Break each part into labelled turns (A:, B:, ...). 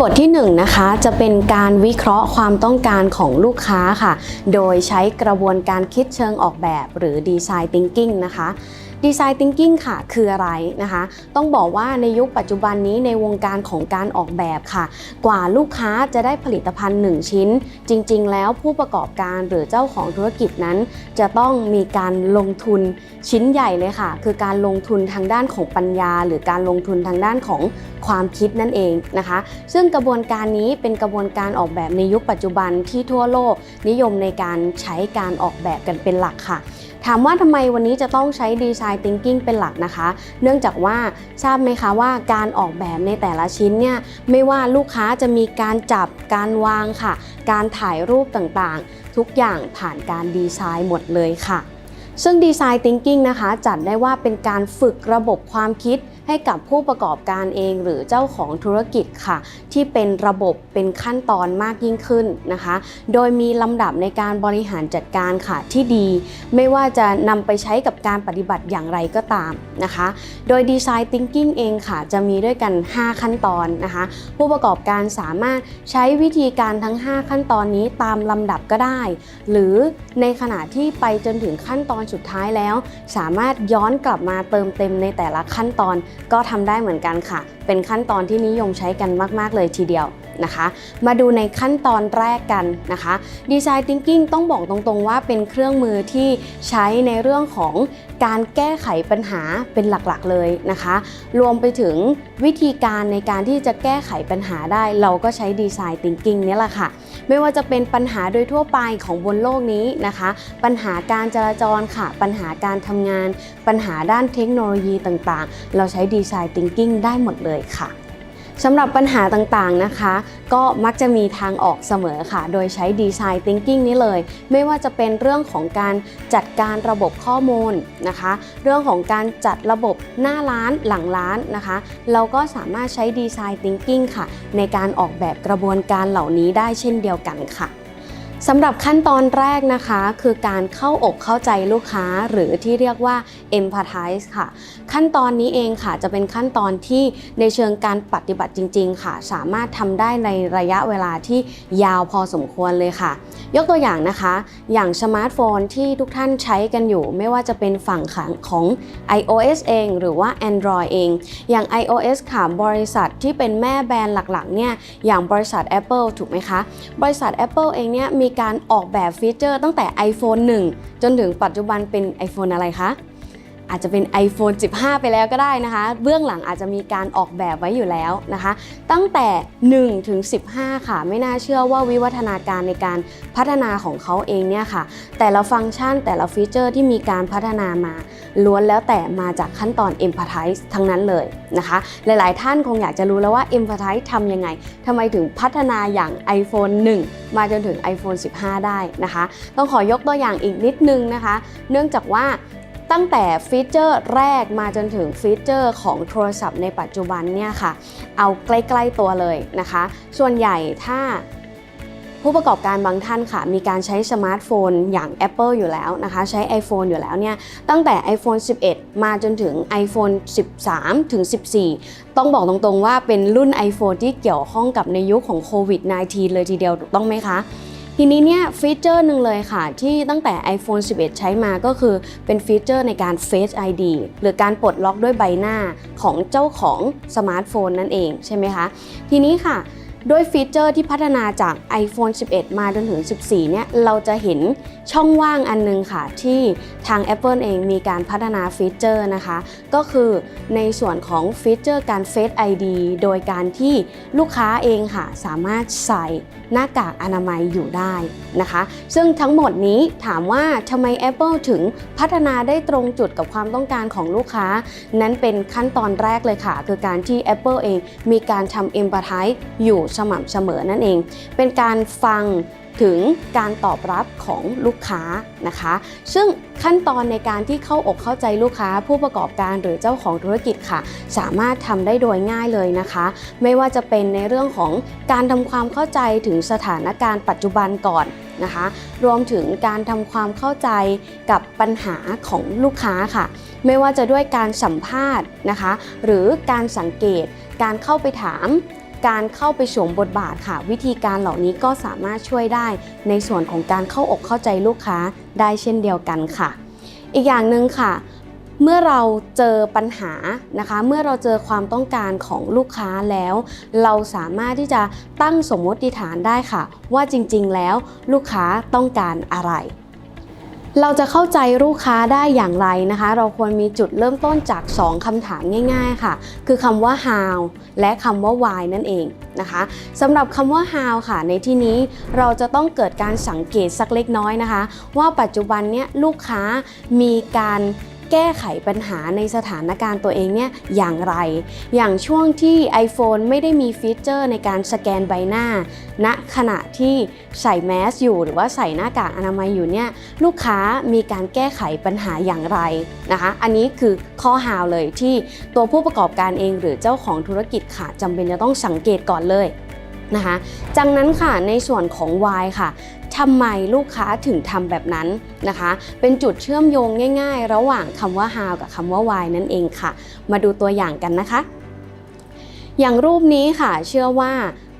A: บทที่1นงนะคะจะเป็นการวิเคราะห์ความต้องการของลูกค้าค่ะ โดยใช้กระบวนการคิดเชิงออกแบบหรือดีไซน์ Thinking นะคะ Design Thinking ค่ะ คืออะไรนะคะ ต้องบอกว่าในยุคปัจจุบันนี้ในวงการของการออกแบบค่ะ กว่าลูกค้าจะได้ผลิตภัณฑ์ 1 ชิ้น จริง ๆ แล้วผู้ประกอบการหรือเจ้าของธุรกิจนั้น จะต้องมีการลงทุนชิ้นใหญ่เลยค่ะ คือการลงทุนทางด้านของปัญญา หรือการลงทุนทางด้านของความคิดนั่นเองนะคะ ซึ่งกระบวนการนี้เป็นกระบวนการออกแบบในยุคปัจจุบันที่ทั่วโลกนิยมในการใช้การออกแบบกันเป็นหลักค่ะ ถามว่าทำไมวันนี้จะต้องใช้ดีไซน์ Thinking เป็นหลักนะคะ เนื่องจากว่าทราบไหมคะว่าการออกแบบในแต่ละชิ้นเนี่ยไม่ว่าลูกค้าจะมีการจับการวางค่ะ การถ่ายรูปต่างๆ ทุกอย่างผ่านการดีไซน์หมดเลยค่ะ ซึ่งดีไซน์ Thinking นะคะ จัดได้ว่าเป็นการฝึกระบบความคิด ให้กับผู้ประกอบการเองหรือเจ้าของธุรกิจค่ะ ที่เป็นระบบเป็นขั้นตอนมากยิ่งขึ้นนะคะ โดยมีลำดับในการบริหารจัดการค่ะที่ดี ไม่ว่าจะนำไปใช้กับการปฏิบัติอย่างไรก็ตามนะคะ โดย Design Thinking เองค่ะ จะมีด้วยกัน 5 ขั้นตอนนะคะ ผู้ประกอบการสามารถใช้วิธีการทั้ง 5 ขั้นตอนนี้ตามลำดับก็ได้ หรือในขณะที่ไปจนถึงขั้นตอนสุดท้ายแล้ว สามารถย้อนกลับมาเติมเต็มในแต่ละขั้นตอนก็ทำได้เหมือนกันค่ะ เป็นขั้นตอนที่นิยมใช้กันมาก ๆ เลยทีเดียวนะคะ มาดูในขั้นตอนแรกกันนะคะ Design Thinking ต้องบอกตรงๆว่าเป็นเครื่องมือที่ใช้ในเรื่องของการแก้ไขปัญหาเป็นหลักๆเลยนะคะ รวมไปถึงวิธีการในการที่จะแก้ไขปัญหาได้ เราก็ใช้ Design Thinking นี่แหละค่ะ ไม่ว่าจะเป็นปัญหาโดยทั่วไปของบนโลกนี้นะคะ ปัญหาการจราจรค่ะ ปัญหาการทำงาน ปัญหาด้านเทคโนโลยีต่างๆ เราใช้ Design Thinking ได้หมดเลยค่ะ สำหรับปัญหาต่างๆนะคะ ก็มักจะมีทางออกเสมอค่ะ โดยใช้ดีไซน์ Thinking นี้เลย ไม่ว่าจะเป็นเรื่องของการจัดการระบบข้อมูลนะคะ เรื่องของการจัดระบบหน้าร้านหลังร้านนะคะ เราก็สามารถใช้ดีไซน์ Thinking ค่ะ ในการออกแบบกระบวนการเหล่านี้ได้เช่นเดียวกันค่ะ สำหรับขั้นตอนแรกนะคะ คือการเข้าอกเข้าใจลูกค้าหรือที่เรียกว่า empathize ค่ะ ขั้นตอนนี้เองค่ะจะเป็นขั้นตอนที่ในเชิงการปฏิบัติจริง ๆ ค่ะ สามารถทำได้ในระยะเวลาที่ยาวพอสมควรเลยค่ะ ยกตัวอย่างนะคะ อย่างสมาร์ทโฟนที่ทุกท่านใช้กันอยู่ ไม่ว่าจะเป็นฝั่งขังของ iOS เอง หรือว่า Android เอง อย่าง iOS ค่ะบริษัทที่เป็นแม่แบรนด์หลักๆเนี่ยอย่างบริษัท Apple ถูกไหมคะ บริษัท Apple เองเนี่ยมีการออกแบบฟีเจอร์ตั้งแต่ iPhone 1 จนถึงปัจจุบันเป็น iPhone อะไรคะ อาจจะเป็น iPhone 15 ไปแล้วก็ได้นะคะ เบื้องหลังอาจจะมีการออกแบบไว้อยู่แล้วนะคะ ตั้งแต่ 1 ถึง 15 ค่ะ ไม่น่าเชื่อว่าวิวัฒนาการในการพัฒนาของเขาเองเนี่ยค่ะ แต่ละฟังก์ชันแต่ละฟีเจอร์ที่มีการพัฒนามาล้วนแล้วแต่มาจากขั้นตอน Empathize ทั้งนั้นเลยนะคะ หลายๆ ท่านคงอยากจะรู้แล้วว่า Empathize ทำยังไงทำไมถึงพัฒนาอย่าง iPhone 1 มาจนถึง iPhone 15 ได้นะคะ ต้องขอยกตัวอย่างอีกนิดนึงนะคะ เนื่องจากว่า ตั้งแต่ฟีเจอร์แรกมาจนถึงฟีเจอร์ของโทรศัพท์ในปัจจุบันเนี่ยค่ะ เอาใกล้ๆตัวเลยนะคะ ส่วนใหญ่ถ้าผู้ประกอบการบางท่านค่ะ มีการใช้สมาร์ทโฟนอย่าง Apple อยู่แล้วนะคะ ใช้ iPhone อยู่แล้วเนี่ยตั้งแต่ iPhone 11 มาจนถึง iPhone 13 ถึง 14 ต้องบอกตรงๆว่าเป็นรุ่น iPhone ที่เกี่ยวข้องกับในยุคของโควิด -19 เลยทีเดียวถูกต้องไหมคะ ทีนี้เนี่ยฟีเจอร์หนึ่งเลยค่ะ ที่ตั้งแต่ iPhone 11 ใช้มาก็คือเป็นฟีเจอร์ในการ Face ID หรือการปลดล็อกด้วยใบหน้าของเจ้าของสมาร์ทโฟนนั่นเองใช่ไหมคะทีนี้ค่ะด้วยฟีเจอร์ที่พัฒนาจาก iPhone 11 มาจนถึง 14 เนี่ย เราจะเห็นช่องว่างอันนึงค่ะ ที่ทาง Apple เองมีการพัฒนาฟีเจอร์นะคะ ก็คือในส่วนของฟีเจอร์การ Face ID โดยการที่ลูกค้าเองค่ะ สามารถใส่ หน้ากากอนามัยอยู่ได้นะคะ ซึ่งทั้งหมดนี้ถามว่าทำไม Apple ถึงพัฒนาได้ตรงจุดกับความต้องการของลูกค้า นั้นเป็นขั้นตอนแรกเลยค่ะ คือการที่ Apple เองมีการทำ Empathize อยู่สม่ำเสมอนั่นเอง เป็นการฟัง ถึงการตอบรับของลูกค้านะคะ ซึ่งขั้นตอนในการที่เข้าอกเข้าใจลูกค้า ผู้ประกอบการหรือเจ้าของธุรกิจค่ะ สามารถทำได้โดยง่ายเลยนะคะ ไม่ว่าจะเป็นในเรื่องของการทำความเข้าใจถึงสถานการณ์ปัจจุบันก่อนนะคะ รวมถึงการทำความเข้าใจกับปัญหาของลูกค้าค่ะ ไม่ว่าจะด้วยการสัมภาษณ์นะคะ หรือการสังเกต การเข้าไปถาม การเข้าไปสวมบทบาทค่ะ วิธีการเหล่านี้ก็สามารถช่วยได้ในส่วนของการเข้าอกเข้าใจลูกค้าได้เช่นเดียวกันค่ะ อีกอย่างหนึ่งค่ะเมื่อเราเจอปัญหานะคะ เมื่อเราเจอความต้องการของลูกค้าแล้ว เราสามารถที่จะตั้งสมมติฐานได้ค่ะ ว่าจริงๆแล้วลูกค้าต้องการอะไร เราจะเข้าใจลูกค้าได้อย่างไรนะคะ เราควรมีจุดเริ่มต้นจาก 2คำถามง่าย ๆค่ะ คือคำว่า how และคำว่า why นั่นเองนะคะสำหรับคำว่า how ค่ะ ในที่นี้เราจะต้องเกิดการสังเกตสักเล็กน้อยนะคะ ว่าปัจจุบันเนี้ยลูกค้ามีการ แก้ไขปัญหาในสถานการณ์ตัวเองเนี่ยอย่างไร อย่างช่วงที่ iPhone ไม่ได้มีฟีเจอร์ในการสแกนใบหน้าณขณะที่ใส่แมสอยู่หรือว่าใส่หน้ากากอนามัยอยู่เนี่ยลูกค้ามีการแก้ไขปัญหาอย่างไรนะคะ อันนี้คือข้อหาวเลยที่ตัวผู้ประกอบการเองหรือเจ้าของธุรกิจค่ะจำเป็นจะต้องสังเกตก่อนเลยนะคะจากนั้นค่ะในส่วนของ Y ค่ะ ทำไมลูกค้าถึงทำแบบนั้นนะคะ เป็นจุดเชื่อมโยงง่าย ๆ ระหว่างคำว่า how กับคำว่า why นั่นเองค่ะ มาดูตัวอย่างกันนะคะ อย่างรูปนี้ค่ะ เชื่อว่า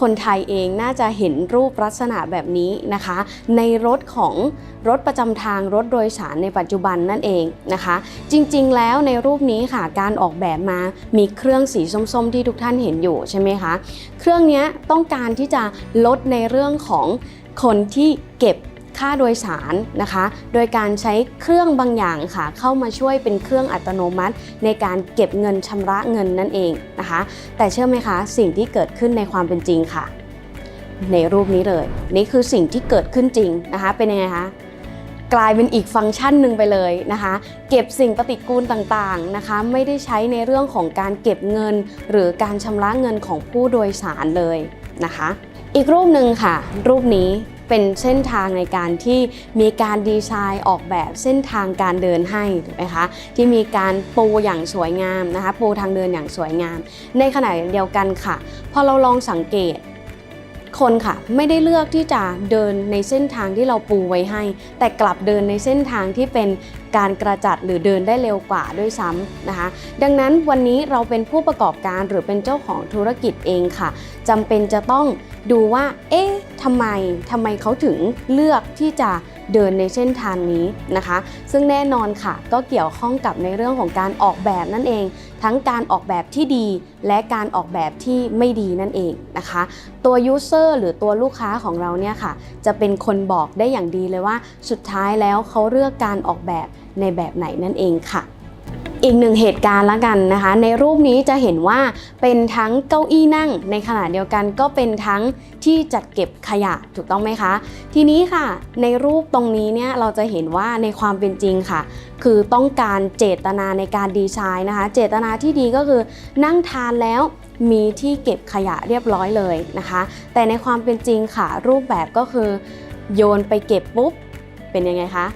A: คนไทยเองน่าจะเห็นรูปลักษณะแบบนี้นะคะ ในรถของรถประจำทางรถโดยสารในปัจจุบันนั่นเองนะคะ จริงๆ แล้วในรูปนี้ค่ะการออกแบบมามีเครื่องสีส้มๆ ที่ทุกท่านเห็นอยู่ใช่ไหมคะ เครื่องนี้ต้องการที่จะลดในเรื่องของ คนที่เก็บค่าโดยสารนะคะ โดยการใช้เครื่องบางอย่างค่ะ เข้ามาช่วยเป็นเครื่องอัตโนมัติ ในการเก็บเงินชำระเงินนั่นเองนะคะ แต่เชื่อไหมคะ สิ่งที่เกิดขึ้นในความเป็นจริงค่ะ ในรูปนี้เลย นี่คือสิ่งที่เกิดขึ้นจริงนะคะ เป็นยังไงคะกลายเป็นอีกฟังก์ชันหนึ่งไปเลยนะคะ เก็บสิ่งปฏิกูลต่างๆนะคะ ไม่ได้ใช้ในเรื่องของการเก็บเงิน หรือการชำระเงินของผู้โดยสารเลยนะคะ อีกรูปหนึ่งค่ะ รูปนี้เป็นเส้นทางในการที่มีการดีไซน์ออกแบบเส้นทางการเดินให้ถูกไหมคะที่มีการปูอย่างสวยงามนะคะปูทางเดินอย่างสวยงาม ในขณะเดียวกันค่ะ พอเราลองสังเกตคนค่ะไม่ได้เลือกที่จะเดินในเส้นทางที่เราปูไว้ให้ แต่กลับเดินในเส้นทางที่เป็น การกระจัดหรือเดินได้เร็วกว่าด้วยซ้ำนะคะ ดังนั้นวันนี้เราเป็นผู้ประกอบการหรือเป็นเจ้าของธุรกิจเองค่ะจำเป็นจะต้องดูว่า เอ๊ะทำไมทำไมเขาถึงเลือกที่จะเดินในเส้นทางนี้นะคะ ซึ่งแน่นอนค่ะ ก็เกี่ยวข้องกับในเรื่องของการออกแบบนั่นเอง ทั้งการออกแบบที่ดีและการออกแบบที่ไม่ดีนั่นเองนะคะ ตัวยูเซอร์หรือตัวลูกค้าของเราเนี่ยค่ะ จะเป็นคนบอกได้อย่างดีเลยว่า สุดท้ายแล้วเขาเลือกการออกแบบในแบบไหนนั่นเองค่ะ อีกหนึ่งเหตุการณ์ละกันนะคะ ในรูปนี้จะเห็นว่าเป็นทั้งเก้าอี้นั่ง ในขณะเดียวกันก็เป็นทั้งที่จัดเก็บขยะถูกต้องไหมคะ ทีนี้ค่ะ ในรูปตรงนี้เนี่ยเราจะเห็นว่าในความเป็นจริงค่ะ คือต้องการเจตนาในการดีไซน์นะคะ เจตนาที่ดีก็คือนั่งทานแล้วมีที่เก็บขยะเรียบร้อยเลยนะคะ แต่ในความเป็นจริงค่ะ รูปแบบก็คือ โยนไปเก็บปุ๊บเป็นยังไงคะ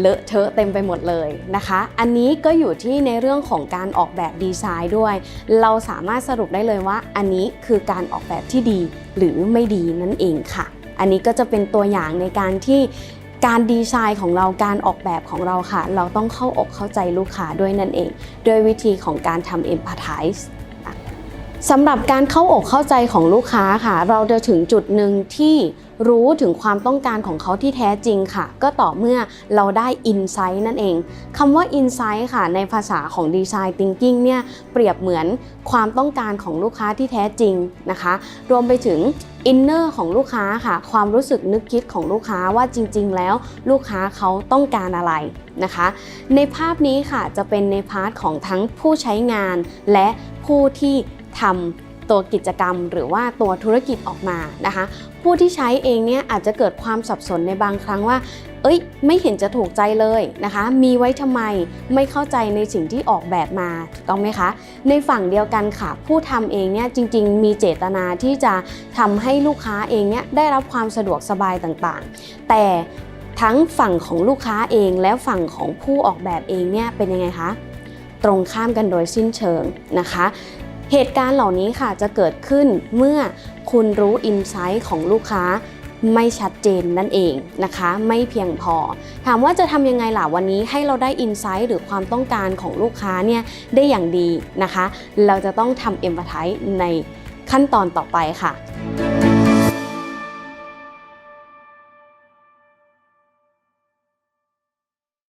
A: เลอะเทอะเต็มไปหมดเลยนะคะ อันนี้ก็อยู่ที่ในเรื่องของการออกแบบดีไซน์ด้วย เราสามารถสรุปได้เลยว่าอันนี้คือการออกแบบที่ดีหรือไม่ดีนั่นเองค่ะ อันนี้ก็จะเป็นตัวอย่างในการที่การดีไซน์ของเราการออกแบบของเราค่ะ เราต้องเข้าอกเข้าใจลูกค้าด้วยนั่นเอง ด้วยวิธีของการทำ empathize สำหรับการเข้าอกเข้าใจของลูกค้าค่ะ เราจะถึงจุดหนึ่งที่ รู้ถึงความต้องการของเขาที่แท้จริงค่ะ ก็ต่อเมื่อเราได้ Insight นั่นเองคำว่า Insight ค่ะ ในภาษาของ Design Thinking เนี่ยเปรียบเหมือนความต้องการของลูกค้าที่แท้จริงนะคะ รวมไปถึงอินเนอร์ของลูกค้าค่ะ ความรู้สึกนึกคิดของลูกค้าว่าจริง ๆ แล้วลูกค้าเขาต้องการอะไรนะคะ ในภาพนี้ค่ะจะเป็นในพาร์ทของทั้งผู้ใช้งานและผู้ที่ทำ ตัวกิจกรรม หรือว่าตัวธุรกิจออกมานะคะ ผู้ที่ใช้เองเนี่ยอาจจะเกิดความสับสนในบางครั้งว่า เอ้ย ไม่เห็นจะถูกใจเลยนะคะ มีไว้ทำไมไม่เข้าใจในสิ่งที่ออกแบบมาถูกต้องไหมคะ ในฝั่งเดียวกันค่ะ ผู้ทำเองเนี่ยจริง ๆ มีเจตนาที่จะทำให้ลูกค้าเองเนี่ยได้รับความสะดวกสบายต่างๆ แต่ทั้งฝั่งของลูกค้าเองและฝั่งของผู้ออกแบบเองเนี่ยเป็นยังไงคะ ตรงข้ามกันโดยสิ้นเชิงนะคะ เหตุการณ์เหล่านี้ค่ะจะเกิดขึ้นเมื่อคุณรู้อินไซต์ของลูกค้าไม่ชัดเจนนั่นเองนะคะ ไม่เพียงพอ ถามว่าจะทำยังไงล่ะวันนี้ให้เราได้อินไซต์หรือความต้องการของลูกค้าเนี่ยได้อย่างดีนะคะ เราจะต้องทำเอ็มพัตไทในขั้นตอนต่อไปค่ะ